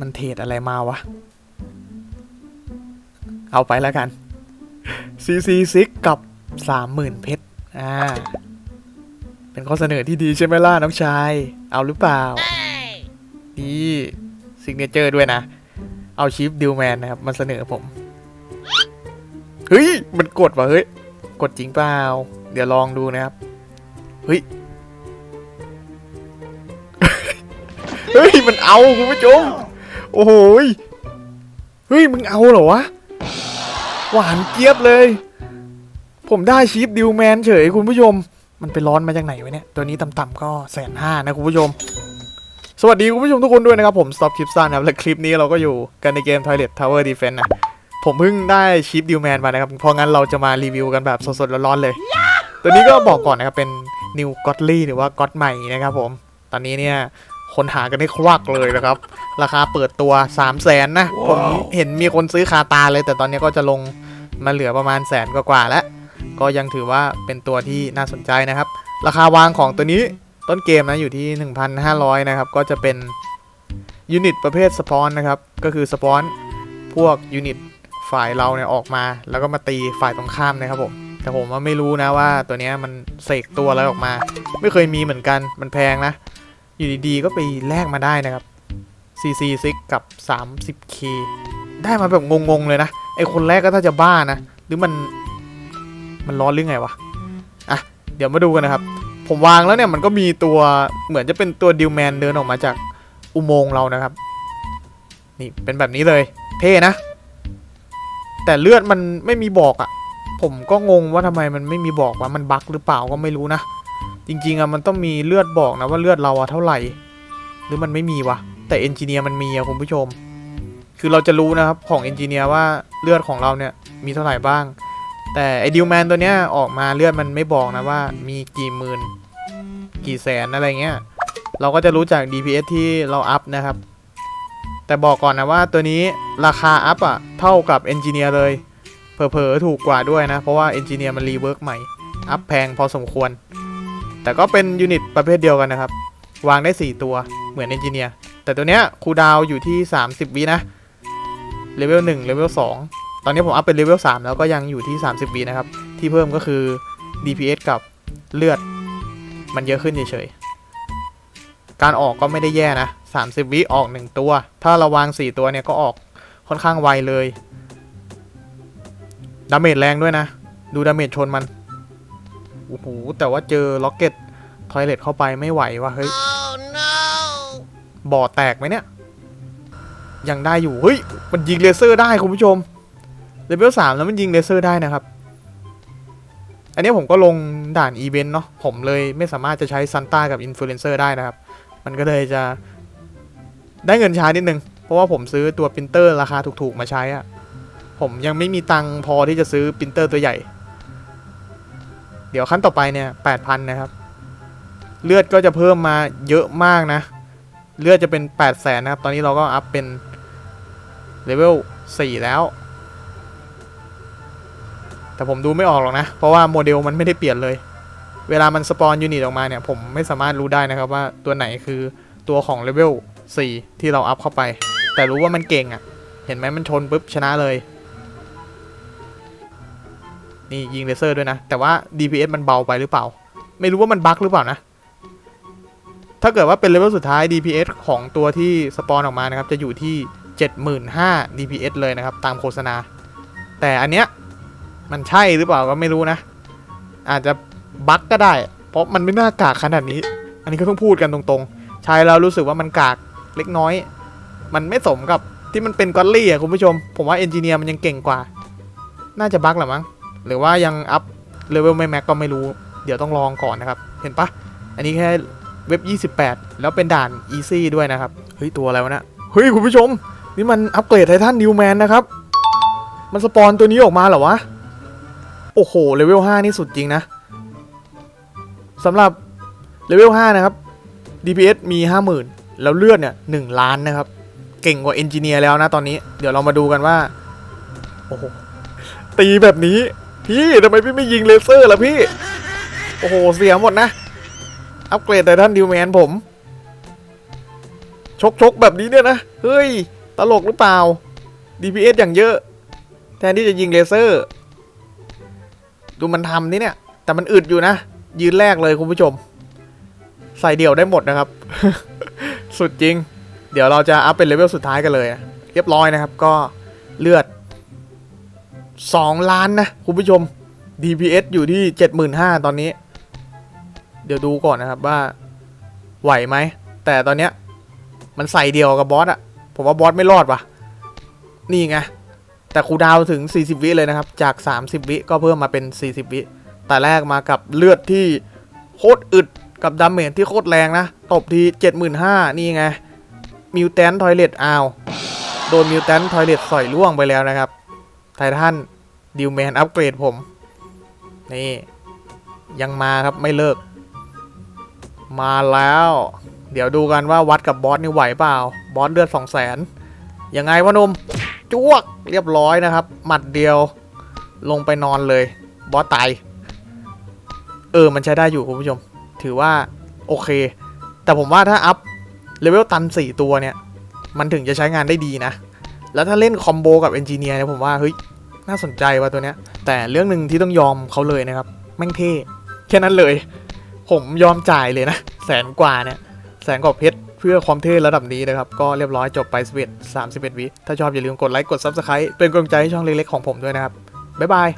มันเทรดอะไรมาวะ เอาไปแล้วกัน CC6 กับ 30,000 เพชร อ่า เป็นข้อเสนอที่ดีใช่ไหมล่ะน้องชาย เอาหรือเปล่านี่ซิกเนเจอร์ด้วยนะ เอาชิปดิวแมนนะครับ มาเสนอผม เฮ้ย มันกดว่ะเฮ้ย กดจริงเปล่า เดี๋ยวลองดูนะครับ เฮ้ย เฮ้ย มันเอาคุณผู้ชม โอ้โหเฮ้ย มึงเอาเหรอวะ หวานเจี๊ยบเลย ผมได้ชีฟดิวแมนเฉยคุณผู้ชม มันไปร้อนมาจากไหนวะเนี่ย ตัวนี้ต่ำๆก็แสนห้านะคุณผู้ชม สวัสดีคุณผู้ชมทุกคนด้วยนะครับ ผม Stop คลิปสั้นนะครับ และคลิปนี้เราก็อยู่กันในเกม Toilet Tower Defense นะ ผมเพิ่งได้ชีฟดิวแมนมานะครับ เพราะงั้นเราจะมารีวิวกันแบบสดๆร้อนๆเลย ตัวนี้ก็บอกก่อนนะครับเป็น New Godly หรือว่า God ใหม่นะครับผม ตอนนี้เนี่ย คนหากันได้ควักเลยนะครับ ราคาเปิดตัว3 0 0แสนนะ ผมเห็นมีคนซื้อคาตาเลย แต่ตอนนี้ก็จะลงมาเหลือประมาณแสนกว่าๆแล้ว ก็ยังถือว่าเป็นตัวที่น่าสนใจนะครับ ราคาวางของตัวนี้ต้นเกมนะอยู่ที่ 1,500 นะครับ ก็จะเป็นยูนิตประเภทสปอนนะครับ ก็คือสปอนพวกยูนิตฝ่ายเราเนี่ยออกมา แล้วก็มาตีฝ่ายตรงข้ามนะครับผมแต่ผมว่าไม่รู้นะว่าตัวเนี้ยมันเสกตัวอะไรออกมา ไม่เคยมีเหมือนกันมันแพงนะ อยู่ดีๆก็ไปแลกมาได้นะครับ CC6 กับ 30K ได้มาแบบงงๆเลยนะ ไอคนแรกก็ถ้าจะบ้านะ หรือมันมันร้อนหรือไงวะ อะ เดี๋ยวมาดูกันนะครับ ผมวางแล้วเนี่ยมันก็มีตัวเหมือนจะเป็นตัวดิวแมนเดินออกมาจากอุโมงค์เรานะครับ นี่เป็นแบบนี้เลย เท่นะ แต่เลือดมันไม่มีบอกอะ่ะ ผมก็งงว่าทำไมมันไม่มีบอกว่ามันบั๊กหรือเปล่าก็ไม่รู้นะ จริงๆอะมันต้องมีเลือดบอกนะว่าเลือดเราอะเท่าไหร่ หรือมันไม่มีวะแต่เอนจิเนียร์มันมีอะคุณผู้ชม คือเราจะรู้นะครับของเอนจิเนียร์ว่าเลือดของเราเนี่ยมีเท่าไหร่บ้าง แต่ไอดิวแมนตัวเนี้ยออกมาเลือดมันไม่บอกนะว่ามีกี่หมื่นกี่แสนอะไรเงี้ยเราก็จะรู้จาก DPS ที่เราอัพนะครับ แต่บอกก่อนนะว่าตัวนี้ราคาอัพอะเท่ากับเอนจิเนียร์เลยเผลอๆถูกกว่าด้วยนะ เพราะว่าเอนจิเนียร์มันรีเวิร์กใหม่ อัพแพงพอสมควร แต่ก็เป็นยูนิตประเภทเดียวกันนะครับ วางได้ 4 ตัวเหมือนเอนจิเนียร์แต่ตัวเนี้ยคูดาวอยู่ที่ 30 วินะเลเวล1เลเวล2ตอนนี้ผมอัพเป็นเลเวล3แล้วก็ยังอยู่ที่ 30 วินะครับ ที่เพิ่มก็คือ DPS กับเลือด มันเยอะขึ้นเฉยๆ การออกก็ไม่ได้แย่นะ 30 วิออก 1 ตัว ถ้าเราวาง 4 ตัวเนี่ยก็ออกค่อนข้างไวเลยดาเมจแรงด้วยนะ ดูดาเมจชนมัน โอ้โหแต่ว่าเจอล็อกเก็ตทอยเลทเข้าไปไม่ไหวว่ะเฮ้ย Oh no! บ่อแตกไหมเนี่ย ยังได้อยู่ เฮ้ย มันยิงเลเซอร์ได้คุณผู้ชมเลเวลสามแล้วมันยิงเลเซอร์ได้นะครับ อันนี้ผมก็ลงด่านอีเวนต์เนาะผมเลยไม่สามารถจะใช้ซันต้ากับอินฟลูเอนเซอร์ได้นะครับ มันก็เลยจะได้เงินช้านิดนึง เพราะว่าผมซื้อตัวปรินเตอร์ราคาถูกๆมาใช้อะผมยังไม่มีตังค์พอที่จะซื้อปรินเตอร์ตัวใหญ่ เดี๋ยวขั้นต่อไปเนี่ยแปดพันนะครับ เลือดก็จะเพิ่มมาเยอะมากนะ เลือดจะเป็น8 0 0แสนนะครับ ตอนนี้เราก็อัพเป็นเลเวล4แล้ว แต่ผมดูไม่ออกหรอกนะ เพราะว่าโมเดลมันไม่ได้เปลี่ยนเลย เวลามันสปอนยูนิตออกมาเนี่ย ผมไม่สามารถรู้ได้นะครับว่าตัวไหนคือตัวของเลเวล4ที่เราอัพเข้าไป แต่รู้ว่ามันเก่งอะ่ะ เห็นไหมมันชนปุ๊บชนะเลย นี่ยิงเลเซอร์ด้วยนะ แต่ว่า DPS มันเบาไปหรือเปล่า ไม่รู้ว่ามันบั๊กหรือเปล่านะ ถ้าเกิดว่าเป็นเลเวลสุดท้าย DPS ของตัวที่สปอนออกมานะครับ จะอยู่ที่ 75,000 DPS เลยนะครับ ตามโฆษณา แต่อันเนี้ยมันใช่หรือเปล่าก็ไม่รู้นะ อาจจะบั๊กก็ได้ เพราะมันไม่น่ากากขนาดนี้ อันนี้ก็ต้องพูดกันตรงๆ ใช้แล้วรู้สึกว่ามันกากเล็กน้อย มันไม่สมกับที่มันเป็นกอลลี่อะคุณผู้ชม ผมว่าเอนจิเนียร์มันยังเก่งกว่า น่าจะบั๊กแหละมั้ง หรือว่ายังอัพเลเวลไม่แม็กก็ไม่รู้ เดี๋ยวต้องลองก่อนนะครับ เห็นปะอันนี้แค่เว็บ 28 แล้วเป็นด่าน Easy ด้วยนะครับ เฮ้ย ตัวอะไรวะเนะเฮ้ย คุณผู้ชม นี่มันอัปเกรดไททันนิวแมนนะครับ มันสปอนตัวนี้ออกมาเหรอวะ โอ้โห เลเวล 5 นี่สุดจริงนะสำหรับเลเวล 5 นะครับ DPS มี 50,000 แล้วเลือดเนี่ย1ล้านนะครับ เก่งกว่าเอนจิเนียร์แล้วนะตอนนี้ เดี๋ยวเรามาดูกันว่า โอ้โห ตีแบบนี้ พี่ทำไมพี่ไม่ยิงเลเซอร์ล่ะพี่ โอ้โห เสียหมดนะ อัปเกรดไททันดิวแมนผม ชกชกแบบนี้เนี่ยนะ เฮ้ย ตลกหรือเปล่า DPS อย่างเยอะ แทนที่จะยิงเลเซอร์ ดูมันทำนี่เนี่ย แต่มันอึดอยู่นะ ยืนแรกเลยคุณผู้ชม ใส่เดี่ยวได้หมดนะครับ สุดจริง เดี๋ยวเราจะอัพเป็นเลเวลสุดท้ายกันเลย เรียบร้อยนะครับ ก็เลือด 2 ล้านนะ คุณผู้ชม DPS อยู่ที่ 75,000 ตอนนี้ เดี๋ยวดูก่อนนะครับว่า ไหวไหม แต่ตอนเนี้ย มันใส่เดียวกับบอสอะผมว่าบอสไม่รอดว่ะ นี่ไง แต่ครูดาวถึง 40 วิเลยนะครับ จาก 30 วิก็เพิ่มมาเป็น 40 วิ แต่แรกมากับเลือดที่โคตรอึดกับดาเมจที่โคตรแรงนะ ตบที75,000 นี่ไงมิวแทนทอยเลตอ้าว โดนมิวแทนทอยเลตสอยล่วงไปแล้วนะครับ ไททันดิวแมนอัปเกรดผม นี่ ยังมาครับไม่เลิก มาแล้ว เดี๋ยวดูกันว่าวัดกับบอสนี่ไหวเปล่า บอสเลือดสองแสนยังไงวะหนมจวกเรียบร้อยนะครับ หมัดเดียวลงไปนอนเลย บอสตาย เออ มันใช้ได้อยู่คุณผู้ชม ถือว่า โอเค แต่ผมว่าถ้าอัพเลเวลตัน 4 ตัวเนี่ย มันถึงจะใช้งานได้ดีนะ แล้วถ้าเล่นคอมโบกับเอนจิเนียร์เนี่ยผมว่าเฮ้ยน่าสนใจว่ะตัวเนี้ย แต่เรื่องหนึ่งที่ต้องยอมเขาเลยนะครับ แม่งเท่แค่นั้นเลย ผมยอมจ่ายเลยนะ แสนกว่าเนี่ย แสนกว่าเพชรเพื่อความเท่ระดับนี้นะครับ ก็เรียบร้อยจบไป11 31วิถ้าชอบอย่าลืมกดไลค์กดซับสไคร b e เป็นกำลังใจให้ช่องเล็กๆของผมด้วยนะครับ บ๊ายบาย